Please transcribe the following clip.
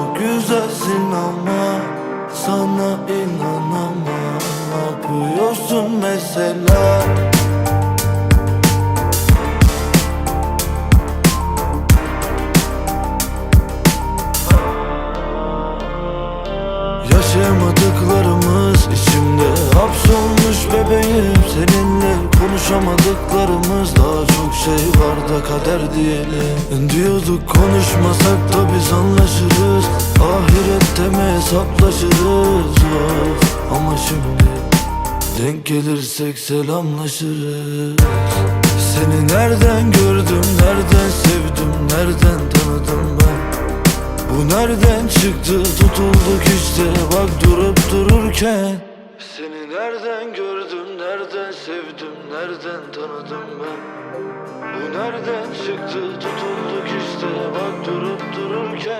çok güzelsin ama Sana inanamam. Ne yapıyorsun mesela? Yaşayamadıklarımız içimde hapsolmuş bebeğim. Seninle konuşamadıklarımız daha çok şey var da kader diyelim. Diyorduk konuşmasak da biz anlaşırız hesaplaşırız of. Ama şimdi denk gelirsek selamlaşırız. Seni nereden gördüm, nereden sevdim, nereden tanıdım ben? Bu nereden çıktı? Tutulduk işte bak durup dururken. Seni nereden gördüm nereden sevdim nereden tanıdım ben? Bu nereden çıktı? Tutulduk işte bak durup dururken